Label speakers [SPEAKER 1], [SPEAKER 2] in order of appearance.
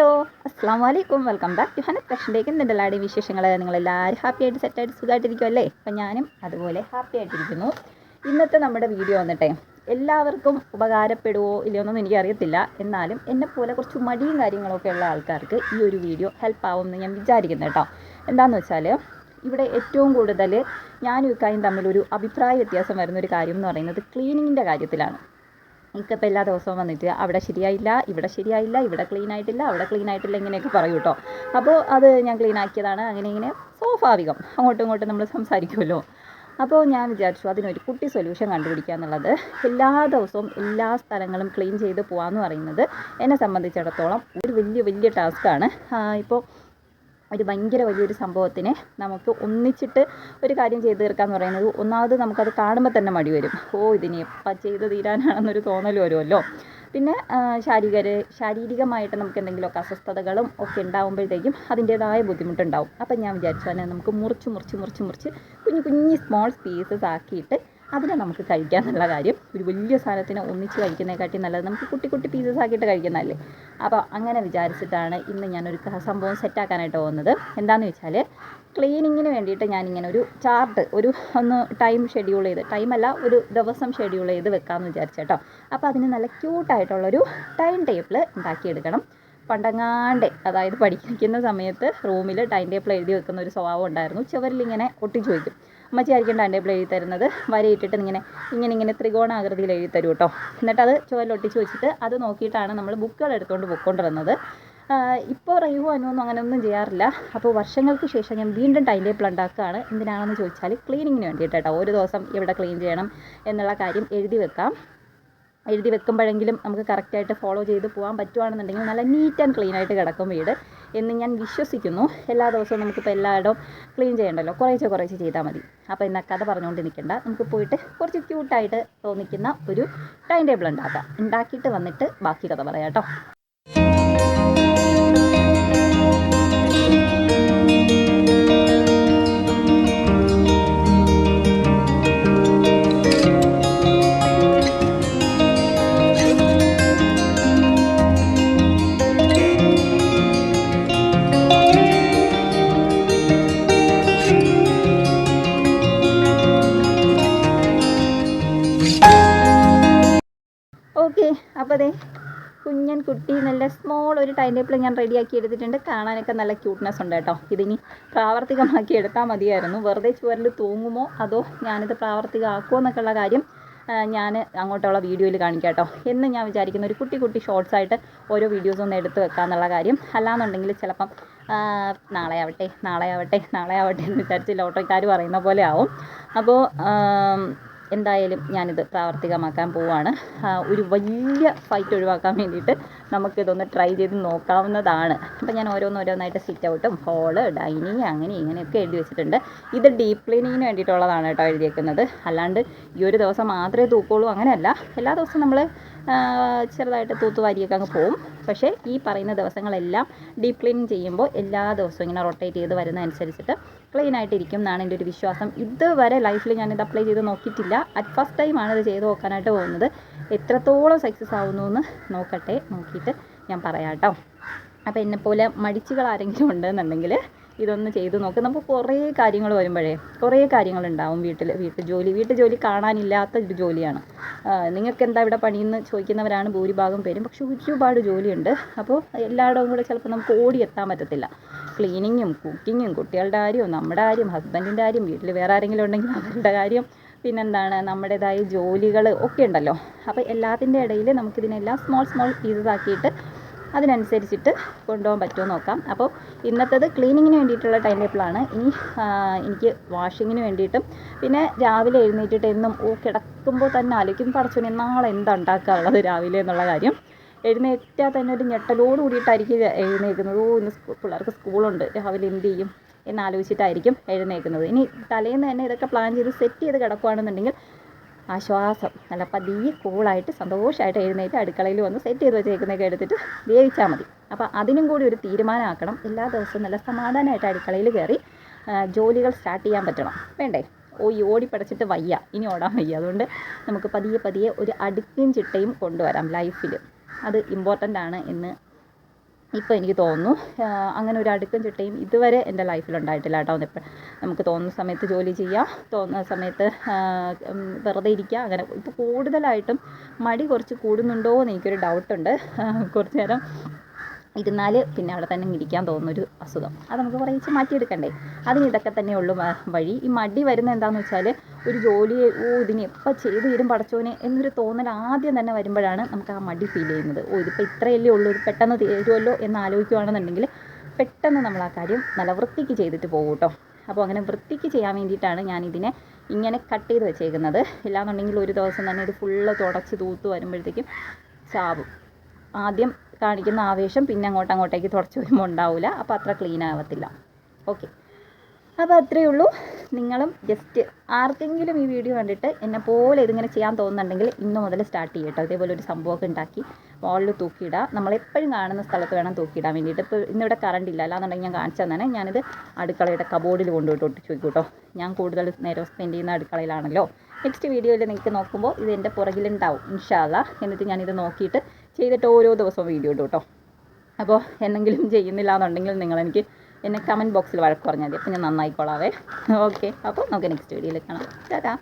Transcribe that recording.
[SPEAKER 1] Hello അസ്സാം വലൈക്കും welcome back to Hanath ഫാഷനിലേക്ക് എന്റെ എല്ലാവരുടെയും വിശേഷങ്ങൾ നിങ്ങളെല്ലാവരും ഹാപ്പി ആയിട്ട് സെറ്റായിട്ട് സുഖമായിട്ടിരിക്കുമല്ലേ അപ്പം ഞാനും അതുപോലെ ഹാപ്പി ആയിട്ടിരിക്കുന്നു. ഇന്നത്തെ നമ്മുടെ വീഡിയോ വന്നിട്ടെ എല്ലാവർക്കും ഉപകാരപ്പെടുമോ ഇല്ലയോ എന്നൊന്നും എനിക്കറിയത്തില്ല. എന്നാലും എന്നെപ്പോലെ കുറച്ച് മടിയും കാര്യങ്ങളൊക്കെ ഉള്ള ആൾക്കാർക്ക് ഈ ഒരു വീഡിയോ ഹെൽപ്പ് എന്ന് ഞാൻ വിചാരിക്കുന്നു കേട്ടോ. എന്താണെന്ന് വെച്ചാൽ ഇവിടെ ഏറ്റവും കൂടുതൽ ഞാനും ഇക്കായും തമ്മിലൊരു അഭിപ്രായ വ്യത്യാസം വരുന്ന ഒരു കാര്യം എന്ന് പറയുന്നത് ക്ലീനിങ്ങിന്റെ കാര്യത്തിലാണ്. എനിക്കിപ്പോൾ എല്ലാ ദിവസവും വന്നിട്ട് അവിടെ ശരിയായില്ല ഇവിടെ ശരിയായില്ല ഇവിടെ ക്ലീൻ ആയിട്ടില്ല അവിടെ ക്ലീൻ ആയിട്ടില്ല ഇങ്ങനെയൊക്കെ പറയും കേട്ടോ അപ്പോൾ അത് ഞാൻ ക്ലീൻ ആക്കിയതാണ്. അങ്ങനെ ഇങ്ങനെ സ്വാഭാവികം. അങ്ങോട്ടും ഇങ്ങോട്ടും നമ്മൾ സംസാരിക്കുമല്ലോ. അപ്പോൾ ഞാൻ വിചാരിച്ചു അതിനൊരു കുട്ടി സൊല്യൂഷൻ കണ്ടുപിടിക്കുക എന്നുള്ളത്. എല്ലാ ദിവസവും എല്ലാ സ്ഥലങ്ങളും ക്ലീൻ ചെയ്ത് പോകാമെന്ന് പറയുന്നത് എന്നെ സംബന്ധിച്ചിടത്തോളം ഒരു വലിയ വലിയ ടാസ്ക്കാണ് ഇപ്പോൾ ഒരു ഭയങ്കര വലിയൊരു സംഭവത്തിനെ നമുക്ക് ഒന്നിച്ചിട്ട് ഒരു കാര്യം ചെയ്തു തീർക്കാന്ന് പറയുന്നത് ഒന്നാമത് നമുക്കത് കാണുമ്പോൾ തന്നെ മടി വരും. ഓ ഇതിനെ എപ്പം ചെയ്ത് തീരാനാണെന്നൊരു തോന്നൽ വരുമല്ലോ. പിന്നെ ശാരീരിക ശാരീരികമായിട്ട് നമുക്ക് എന്തെങ്കിലുമൊക്കെ അസ്വസ്ഥതകളും ഒക്കെ ഉണ്ടാകുമ്പോഴത്തേക്കും അതിന്റേതായ ബുദ്ധിമുട്ടുണ്ടാവും. അപ്പം ഞാൻ വിചാരിച്ചു തന്നെ നമുക്ക് മുറിച്ച് മുറിച്ച് മുറിച്ച് മുറിച്ച് കുഞ്ഞു കുഞ്ഞു സ്മോൾ പീസസ് ആക്കിയിട്ട് അതിനെ നമുക്ക് കഴിക്കാമെന്നുള്ള കാര്യം. ഒരു വലിയ സാധനത്തിനെ ഒന്നിച്ച് കഴിക്കുന്നതിനെക്കാട്ടി നല്ലത് നമുക്ക് കുട്ടി കുട്ടി പീസസ് ആക്കിയിട്ട് കഴിക്കുന്നതല്ലേ. അപ്പോൾ അങ്ങനെ വിചാരിച്ചിട്ടാണ് ഇന്ന് ഞാനൊരു സംഭവം സെറ്റാക്കാനായിട്ട് പോകുന്നത്. എന്താണെന്ന് വെച്ചാൽ ക്ലീനിങ്ങിന് വേണ്ടിയിട്ട് ഞാനിങ്ങനെ ഒരു ചാർട്ട് ഒരു ഒന്ന് ടൈം ഷെഡ്യൂൾ ചെയ്ത് ടൈമല്ല ഒരു ദിവസം ഷെഡ്യൂൾ ചെയ്ത് വെക്കാമെന്ന് വിചാരിച്ചേട്ടോ അപ്പോൾ അതിന് നല്ല ക്യൂട്ടായിട്ടുള്ളൊരു ടൈം ടേബിൾ ഉണ്ടാക്കിയെടുക്കണം. പണ്ടങ്ങാണ്ട് അതായത് പഠിക്കുന്ന സമയത്ത് റൂമിൽ ടൈം ടേബിൾ എഴുതി വെക്കുന്ന ഒരു സ്വഭാവം ഉണ്ടായിരുന്നു. ചുവരിലിങ്ങനെ ഒട്ടിച്ചു വയ്ക്കും അമ്മച്ചി ആയിരിക്കും ടൈം എഴുതി തരുന്നത് വരയിട്ടിട്ട് ഇങ്ങനെ ഇങ്ങനെ ഇങ്ങനെ ത്രികോണാകൃതിയിൽ എഴുതി തരും കേട്ടോ എന്നിട്ട് അത് ചുവലൊട്ടിച്ച് വെച്ചിട്ട് അത് നോക്കിയിട്ടാണ് നമ്മൾ ബുക്കുകൾ എടുത്തുകൊണ്ട് പോയിക്കൊണ്ടിരുന്നത്. ഇപ്പോൾ റൈവോ അനുവൊന്നും അങ്ങനെ ഒന്നും ചെയ്യാറില്ല. അപ്പോൾ വർഷങ്ങൾക്ക് ശേഷം ഞാൻ വീണ്ടും ടൈം ടേബിൾ ഉണ്ടാക്കുകയാണ് എന്തിനാണെന്ന് ചോദിച്ചാൽ ക്ലീനിങ്ങിന് വേണ്ടിയിട്ട് കേട്ടോ ഒരു ദിവസം ഇവിടെ ക്ലീൻ ചെയ്യണം എന്നുള്ള കാര്യം എഴുതി വെക്കാം. എഴുതി വെക്കുമ്പോഴെങ്കിലും നമുക്ക് കറക്റ്റായിട്ട് ഫോളോ ചെയ്ത് പോകാൻ പറ്റുവാണെന്നുണ്ടെങ്കിൽ നല്ല നീറ്റ് ആൻഡ് ക്ലീൻ ആയിട്ട് കിടക്കും വീട്. എന്ന് ഞാൻ വിശ്വസിക്കുന്നു. എല്ലാ ദിവസവും നമുക്കിപ്പോൾ എല്ലായിടവും ക്ലീൻ ചെയ്യണ്ടല്ലോ. കുറേശ്ശെ കുറേശ്ശെ ചെയ്താൽ മതി. അപ്പോൾ എന്നാൽ കഥ പറഞ്ഞുകൊണ്ട് നിൽക്കണ്ട നമുക്ക് പോയിട്ട് കുറച്ച് ക്യൂട്ടായിട്ട് തോന്നിക്കുന്ന ഒരു ടൈം ടേബിൾ ഉണ്ടാക്കാം. ഉണ്ടാക്കിയിട്ട് വന്നിട്ട് ബാക്കി കഥ പറയാം കേട്ടോ. അപ്പോൾ അതേ കുഞ്ഞൻ കുട്ടി നല്ല സ്മോൾ ഒരു ടൈം ടേബിൾ ഞാൻ റെഡിയാക്കി എടുത്തിട്ടുണ്ട്. കാണാനൊക്കെ നല്ല ക്യൂട്ട്നെസ് ഉണ്ട് കേട്ടോ. ഇതിനി പ്രാവർത്തികമാക്കി എടുത്താൽ മതിയായിരുന്നു. വെറുതെ ചുവരിൽ തൂങ്ങുമോ? അതോ ഞാനിത് പ്രാവർത്തികമാക്കുമോ എന്നൊക്കെയുള്ള കാര്യം ഞാൻ അങ്ങോട്ടുള്ള വീഡിയോയിൽ കാണിക്കാം കേട്ടോ. എന്ന് ഞാൻ വിചാരിക്കുന്ന. ഒരു കുട്ടി കുട്ടി ഷോർട്സ് ആയിട്ട് ഓരോ വീഡിയോസ് ഒന്ന് എടുത്ത് വെക്കാന്നുള്ള കാര്യം. അല്ലാന്നുണ്ടെങ്കിൽ ചിലപ്പം നാളെ ആവട്ടെ നാളെ ആവട്ടെ നാളെ ആവട്ടെ എന്ന് വിചാരിച്ച് ലോട്ടറിക്കാർ പറയുന്ന പോലെ ആവും. അപ്പോൾ എന്തായാലും ഞാനിത് പ്രാവർത്തികമാക്കാൻ പോവാണ്. ഒരു വലിയ ഫൈറ്റ് ഒഴിവാക്കാൻ വേണ്ടിയിട്ട് നമുക്കിതൊന്ന് ട്രൈ ചെയ്ത് നോക്കാവുന്നതാണ്. അപ്പോൾ ഞാൻ ഓരോന്നോരോന്നായിട്ട് സിറ്റ് ഔട്ടും ഹോൾ ഡൈനിങ് അങ്ങനെ ഇങ്ങനെയൊക്കെ എഴുതി വെച്ചിട്ടുണ്ട്. ഇത് ഡീപ് ക്ലീനിങ്ങിന് വേണ്ടിയിട്ടുള്ളതാണ് കേട്ടോ എഴുതിയേക്കുന്നത്. അല്ലാണ്ട് ഈ ഒരു ദിവസം മാത്രമേ തൂക്കുള്ളൂ അങ്ങനെയല്ല. എല്ലാ ദിവസവും നമ്മൾ ചെറുതായിട്ട് തൂത്തുവാരിയൊക്കെ അങ്ങ് പോവും. പക്ഷേ ഈ പറയുന്ന ദിവസങ്ങളെല്ലാം ഡീപ്പ് ക്ലീൻ ചെയ്യുമ്പോൾ എല്ലാ ദിവസവും ഇങ്ങനെ റൊട്ടേറ്റ് ചെയ്ത് വരുന്ന അനുസരിച്ചിട്ട് ക്ലീൻ ആയിട്ടിരിക്കും എന്നാണ് എന്റെ ഒരു വിശ്വാസം. ഇതുവരെ ലൈഫിൽ ഞാനിത് അപ്ലൈ ചെയ്ത് നോക്കിയിട്ടില്ല. അറ്റ് ഫസ്റ്റ് ടൈമാണ് ഇത് ചെയ്ത് നോക്കാനായിട്ട് പോകുന്നത്. എത്രത്തോളം സക്സസ് ആവുന്നു എന്ന് നോക്കട്ടെ നോക്കിയിട്ട് ഞാൻ പറയാം കേട്ടോ. അപ്പോൾ എന്നെപ്പോലെ മടിച്ചുകൾ ആരെങ്കിലും ഉണ്ടെന്നുണ്ടെങ്കിൽ ഇതൊന്ന് ചെയ്ത് നോക്ക്. നമുക്ക് കുറേ കാര്യങ്ങൾ വരുമ്പോഴേ കുറേ കാര്യങ്ങളുണ്ടാവും വീട്ടിൽ വീട്ടു ജോലി. വീട്ടു ജോലി കാണാനില്ലാത്ത ഒരു ജോലിയാണ്. നിങ്ങൾക്ക് എന്താ ഇവിടെ പണിയെന്ന് ചോദിക്കുന്നവരാണ് ഭൂരിഭാഗം പേരും. പക്ഷെ ഒരുപാട് ജോലിയുണ്ട്. അപ്പോൾ എല്ലായിടവും കൂടെ ചിലപ്പോൾ നമുക്ക് ഓടിയെത്താൻ പറ്റത്തില്ല. ക്ലീനിങ്ങും കുക്കിങ്ങും കുട്ടികളുടെ കാര്യവും നമ്മുടെ കാര്യം ഹസ്ബൻഡിന്റെ കാര്യം വീട്ടിൽ വേറെ ആരെങ്കിലും ഉണ്ടെങ്കിൽ അവരുടെ കാര്യം പിന്നെന്താണ് നമ്മുടേതായ ജോലികൾ ഒക്കെ ഉണ്ടല്ലോ. അപ്പോൾ എല്ലാത്തിന്റെ ഇടയിൽ നമുക്കിതിനെല്ലാം സ്മോൾ സ്മോൾ പീസസ് ആക്കിയിട്ട് അതിനനുസരിച്ചിട്ട് കൊണ്ടുപോകാൻ പറ്റുമോ നോക്കാം. അപ്പോൾ ഇന്നത്തേത് ക്ലീനിങ്ങിന് വേണ്ടിയിട്ടുള്ള ടൈം ടേബിളാണ് ഇനി എനിക്ക് വാഷിങ്ങിന് വേണ്ടിയിട്ടും പിന്നെ രാവിലെ എഴുന്നേറ്റിട്ട് എന്നും ഓ കിടക്കുമ്പോൾ തന്നെ ആലോചിക്കും പടച്ചോനെ നാളെ എന്താ ഉണ്ടാക്കാനുള്ളത് രാവിലെ? എന്നുള്ള കാര്യം. എഴുന്നേറ്റാൽ തന്നെ ഒരു ഞെട്ടലോട് കൂടിയിട്ടായിരിക്കും എഴുന്നേൽക്കുന്നത് ഓ ഇന്ന് സ്കൂൾ പിള്ളേർക്ക് സ്കൂളുണ്ട്. രാവിലെ എന്ത് ചെയ്യും എന്നാലോചിച്ചിട്ടായിരിക്കും എഴുന്നേൽക്കുന്നത് ഇനി തലേന്ന് തന്നെ ഇതൊക്കെ പ്ലാൻ ചെയ്ത് സെറ്റ് ചെയ്ത് കിടക്കുകയാണെന്നുണ്ടെങ്കിൽ ആശ്വാസം. നല്ല പതിയെ കൂളായിട്ട് സന്തോഷമായിട്ട് എഴുന്നേറ്റ് അടുക്കളയിൽ വന്ന് സെറ്റ് ചെയ്ത് വെച്ചേക്കുന്നതൊക്കെ എടുത്തിട്ട് വേവിച്ചാൽ മതി. അപ്പോൾ അതിനും കൂടി ഒരു തീരുമാനമാക്കണം. എല്ലാ ദിവസവും നല്ല സമാധാനമായിട്ട് അടുക്കളയിൽ കയറി ജോലികൾ സ്റ്റാർട്ട് ചെയ്യാൻ പറ്റണം. വേണ്ടേ? ഓ ഈ ഓടിപ്പടച്ചിട്ട് വയ്യ. ഇനി ഓടാൻ വയ്യ. അതുകൊണ്ട് നമുക്ക് പതിയെ പതിയെ ഒരു അടുക്കും ചിട്ടയും കൊണ്ടുവരാം ലൈഫിൽ അത് ഇമ്പോർട്ടന്റ് ആണ് എന്ന് ഇപ്പോൾ എനിക്ക് തോന്നുന്നു. അങ്ങനെ ഒരു അടുക്കും ചിട്ടയും ഇതുവരെ എന്റെ ലൈഫിൽ ഉണ്ടായിട്ടില്ല കേട്ടോ. എപ്പോഴും നമുക്ക് തോന്നുന്ന സമയത്ത് ജോലി ചെയ്യാം. തോന്നുന്ന സമയത്ത് വെറുതെ ഇരിക്കുക അങ്ങനെ ഇപ്പോൾ കൂടുതലായിട്ടും മടി കുറച്ച് കൂടുന്നുണ്ടോ എന്ന് എനിക്കൊരു ഡൗട്ടുണ്ട് കുറച്ച് നേരം ഇരുന്നാൽ പിന്നെ അവിടെ തന്നെ ഇരിക്കാൻ തോന്നുന്നൊരു അസുഖം. അത് നമുക്ക് കുറേ മാറ്റിയെടുക്കണ്ടേ? അതിന് ഇതൊക്കെ തന്നെ ഉള്ളൂ വഴി. ഈ മടി വരുന്ന എന്താണെന്ന് വെച്ചാൽ ഒരു ജോലി ഓ ഇതിനെ എപ്പോൾ ചെയ്ത് തീരും പടച്ചോനെ എന്നൊരു തോന്നൽ ആദ്യം തന്നെ വരുമ്പോഴാണ് നമുക്ക് ആ മടി ഫീൽ ചെയ്യുന്നത്. ഓ ഇതിപ്പോൾ ഇത്രയല്ലേ ഉള്ളൂ ഇത് പെട്ടെന്ന് തീരുമല്ലോ എന്ന് ആലോചിക്കുകയാണെന്നുണ്ടെങ്കിൽ പെട്ടെന്ന് നമ്മൾ ആ കാര്യം നല്ല വൃത്തിക്ക് ചെയ്തിട്ട് പോകും കേട്ടോ അപ്പോൾ അങ്ങനെ വൃത്തിക്ക് ചെയ്യാൻ വേണ്ടിയിട്ടാണ് ഞാൻ ഇതിനെ ഇങ്ങനെ കട്ട് ചെയ്ത് വെച്ചേക്കുന്നത്. ഇല്ലാന്നുണ്ടെങ്കിൽ ഒരു ദിവസം തന്നെ ഇത് ഫുള്ള് തുടച്ച് തൂത്ത് വരുമ്പോഴത്തേക്കും ചാവും. ആദ്യം കാണിക്കുന്ന ആവേശം പിന്നെ അങ്ങോട്ട് അങ്ങോട്ടേക്ക് തുടച്ച് വരുമ്പോൾ ഉണ്ടാവില്ല അപ്പോൾ അത്ര ക്ലീൻ ആവത്തില്ല. ഓക്കെ അപ്പോൾ അത്രയേ ഉള്ളൂ. നിങ്ങളും ജസ്റ്റ് ആർക്കെങ്കിലും ഈ വീഡിയോ കണ്ടിട്ട് എന്നെ പോലെ ഇതിങ്ങനെ ചെയ്യാൻ തോന്നുന്നുണ്ടെങ്കിൽ ഇന്ന് മുതൽ സ്റ്റാർട്ട് ചെയ്യട്ടോ. ഇതേപോലെ ഒരു സംഭവമൊക്കെ ഉണ്ടാക്കി വാളിൽ തൂക്കിയിടുക നമ്മളെപ്പോഴും കാണുന്ന സ്ഥലത്ത് വേണം തൂക്കിയിടാൻ വേണ്ടിയിട്ട്. ഇപ്പോൾ ഇന്നിവിടെ കറണ്ട് ഇല്ല. അല്ലാന്നുണ്ടെങ്കിൽ ഞാൻ കാണിച്ചു തന്നെ ഞാനിത് അടുക്കളയുടെ കബോർഡിൽ കൊണ്ടുപോയിട്ട് ഒട്ടിച്ച് വയ്ക്കും കേട്ടോ ഞാൻ കൂടുതൽ നേരം സ്പെൻഡ് ചെയ്യുന്ന അടുക്കളയിലാണല്ലോ. നെക്സ്റ്റ് വീഡിയോയിൽ നിങ്ങൾക്ക് നോക്കുമ്പോൾ ഇത് എന്റെ പുറകിലുണ്ടാവും. ഇൻഷാല്ല എന്നിട്ട് ഞാനിത് നോക്കിയിട്ട് ചെയ്തിട്ട് ഓരോ ദിവസവും വീഡിയോ ഇടും കേട്ടോ അപ്പോൾ എന്തെങ്കിലും ചെയ്യുന്നില്ല എന്നുണ്ടെങ്കിൽ നിങ്ങൾ എനിക്ക് എന്നെ കമന്റ് ബോക്സിൽ വഴക്ക് പറഞ്ഞാൽ മതി. അപ്പോൾ ഞാൻ നന്നായിക്കോളാവേ. ഓക്കെ അപ്പോൾ നമുക്ക് നെക്സ്റ്റ് വീഡിയോയിൽ കാണാം. ടാറ്റാ